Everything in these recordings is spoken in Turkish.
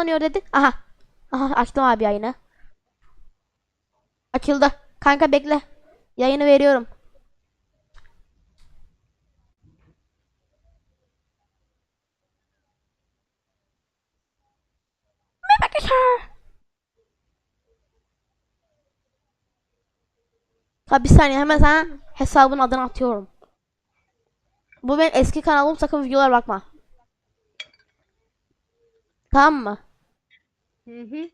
bağlanıyor dedi. Aha. Aha açtım abi yayını. Açıldı. Kanka bekle. Yayını veriyorum. Ha bir saniye hemen sana hesabın adını atıyorum. Bu benim eski kanalım sakın videolara bakma. Tamam mı? Hı hı.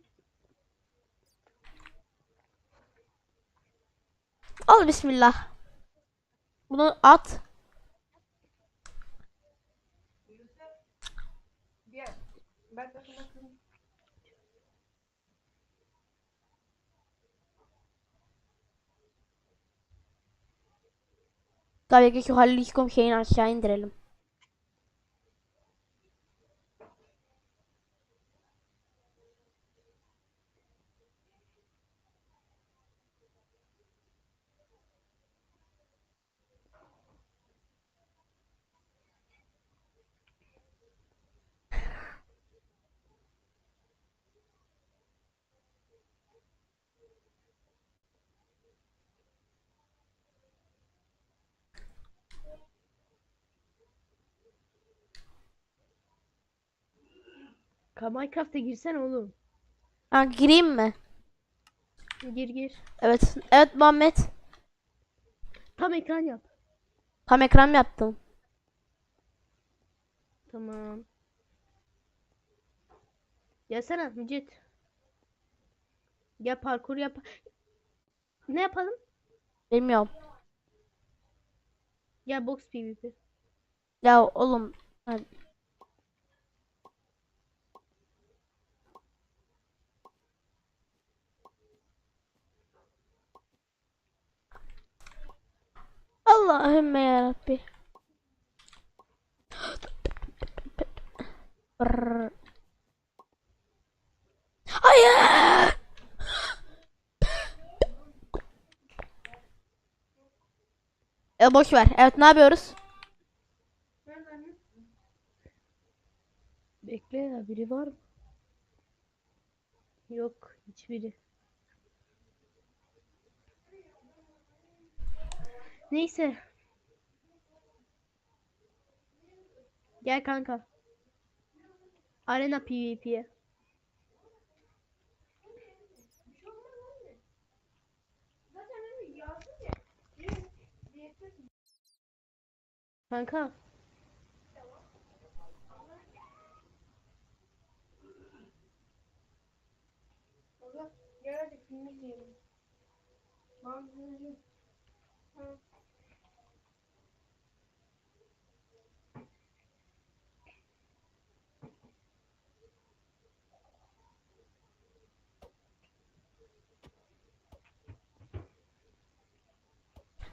Al bismillah. Bunu at. Tabii ki şu Halil İşkom şeyini aşağı indirelim. Minecraft'a girsene oğlum. Ha, gireyim mi? Gir gir. Evet. Evet Muhammed. Tam ekran yap. Tam ekran yaptım. Tamam. Gelsene Mücit. Gel parkur yap. Ne yapalım? Bilmiyorum. Gel box PvP. Ya oğlum. hadi. Allahümme ya Rabbi. Brrr. Hayır. E boş ver. Evet ne yapıyoruz? Bekle ya biri var mı? Yok hiçbiri. Neyse. Gel kanka. Arena PvP'ye. Kanka. Gel hadi film izleyelim. Manzaracığım.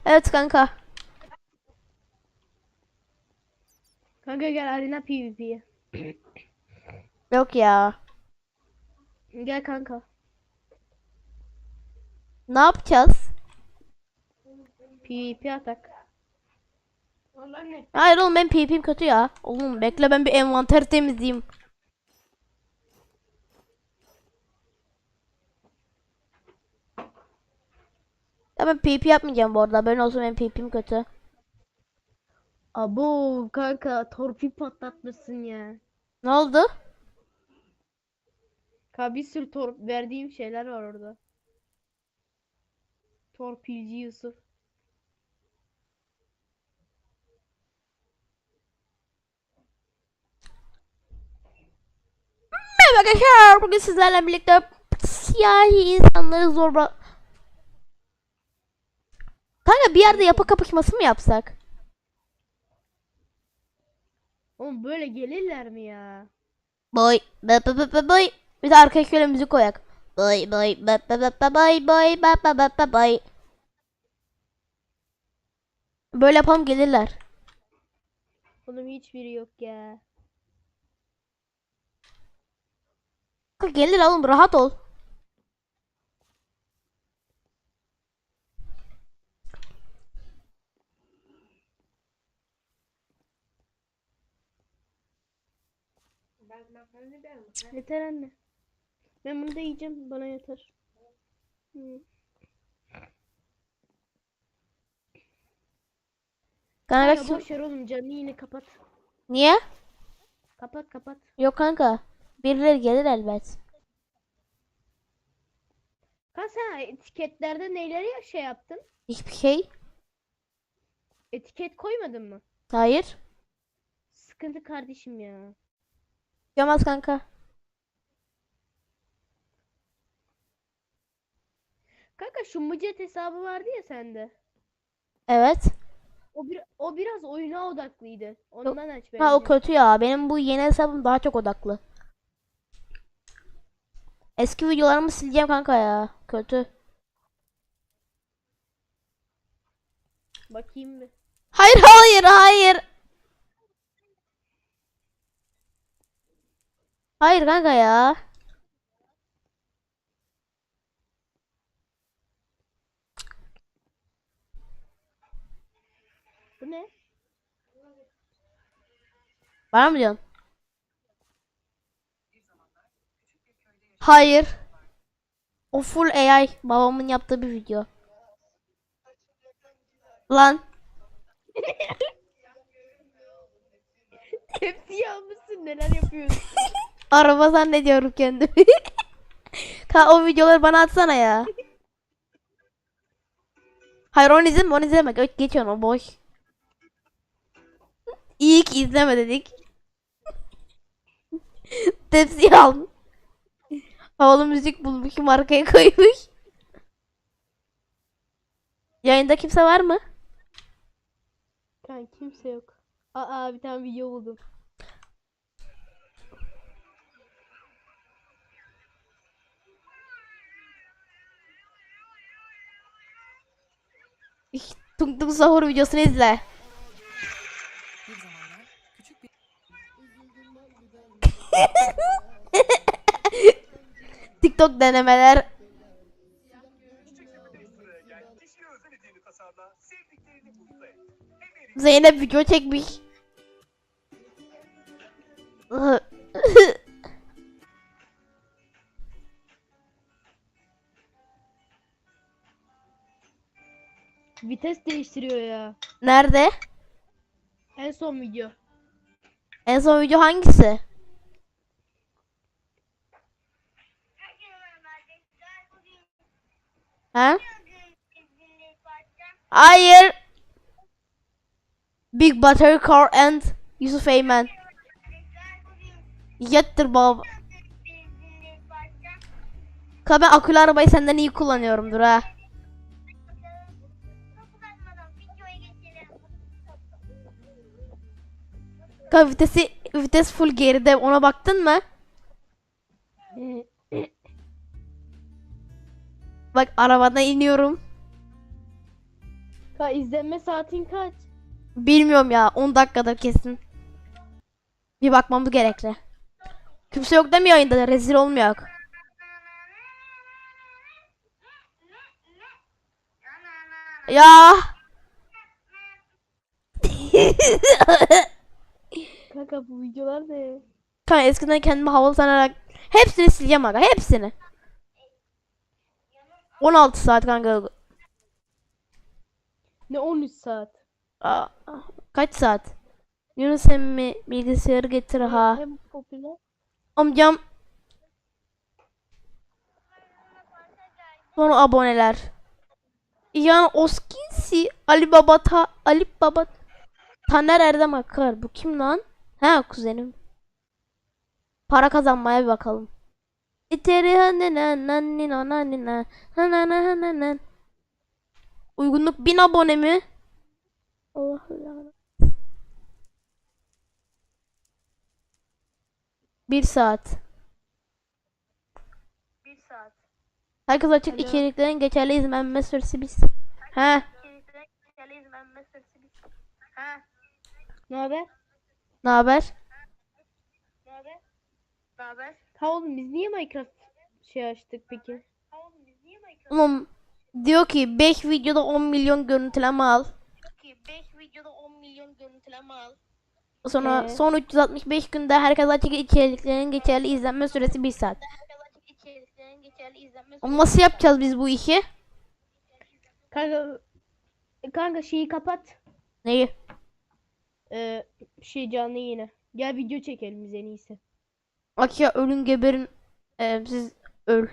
Evet kanka. Kanka gel Arena PvP'ye. Yok ya. Gel kanka. Ne yapacağız? PvP atak. Vallahi ne? Hayır oğlum ben PvP'm kötü ya. Oğlum bekle ben bir envanter temizleyeyim. Ya ben PvP yapmayacağım bu arada. Ben olsun benim PvP'm kötü. Abo kanka torpil patlatmışsın ya. Ne oldu? Kanka bir sürü tor verdiğim şeyler var orada. Torpilci Yusuf. Merhaba arkadaşlar. Bugün sizlerle birlikte siyahi insanları zorba... Kanka bir yerde yapı kapışması mı yapsak? Oğlum böyle gelirler mi ya? Boy, boy, boy, boy, boy. Bir de arkaya şöyle müzik koyak. Boy, boy, boy, boy, boy, boy, boy, boy, boy, boy, boy. Böyle yapalım gelirler. Oğlum hiçbiri yok ya. Gelir oğlum rahat ol. Ben ben Anne der mi? Yeter anne. Ben bunu da yiyeceğim. Bana yeter. Hı. Kanka Kanka boş ver oğlum canını yine kapat. Niye? Kapat kapat. Yok kanka. Birileri gelir elbet. Kanka sen etiketlerde neleri ya şey yaptın? Hiçbir şey. Etiket koymadın mı? Hayır. Sıkıntı kardeşim ya. Yapamaz kanka. Kanka şu Mıcet hesabı vardı ya sende. Evet. O bir o biraz oyuna odaklıydı. Ondan aç Ha o bence. kötü ya. Benim bu yeni hesabım daha çok odaklı. Eski videolarımı sileceğim kanka ya. Kötü. Bakayım bir. Hayır hayır hayır. Hayır kanka ya. Bu ne? Var mı diyorsun? Hayır. O full AI. Babamın yaptığı bir video. Lan. Hepsi yapmışsın neler yapıyorsun? Araba zannediyorum kendimi. Ka o videoları bana atsana ya. Hayır onu izleme onu izleme. Geç, geç onu boş. İyi ki izleme dedik. Tepsi al. Havalı müzik bulmuş markaya koymuş. Yayında kimse var mı? Kanka kimse yok. Aa bir tane video buldum. Tung Tung Sahur videosunu izle. TikTok denemeler. Zeynep video çekmiş. Vites değiştiriyor ya. Nerede? En son video. En son video hangisi? Ha? Hayır. Big Battery Car and Yusuf Eymen. Yettir baba. Ka ben akülü arabayı senden iyi kullanıyorumdur ha. Ka vitesi vites full geride ona baktın mı? Bak arabadan iniyorum. Ka izlenme saatin kaç? Bilmiyorum ya 10 dakikada kesin. Bir bakmamız gerekli. Kimse yok mi yayında? Rezil olmayak. Ya. Kanka bu videolar ne? Kanka eskiden kendimi havalı sanarak hepsini sileceğim aga hepsini. 16 saat kanka. Ne 13 saat. Aa, kaç saat? Yunus emmi bilgisayarı getir ha. Hem popüler. Amcam. Sonra aboneler. Yani Oskinsi Ali Baba ta Ali Baba Taner Erdem Akar. Bu kim lan? Ha kuzenim. Para kazanmaya bir bakalım. Uygunluk 1000 abone mi? Allah Allah. Bir saat. Bir saat. Herkes açık Alo. içeriklerin geçerli izlenme süresi biz. He. Kele izlenme süresi Ne haber? Ne haber? ne haber? Ne haber? Ha oğlum biz niye Minecraft şey açtık peki? Ha oğlum biz niye Minecraft Oğlum diyor ki 5 videoda 10 milyon görüntüleme al. ki 5 videoda 10 milyon görüntüleme al? Sonra Ee? son 365 günde herkes açık içeriklerin geçerli izlenme süresi 1 saat. içeriklerin geçerli izlenme Ama nasıl yapacağız biz bu işi? Kanka kanka şeyi kapat. Neyi? Ee, şey canlı yine. Gel video çekelim biz en iyisi. Akya ölün geberin. Ee, siz öl.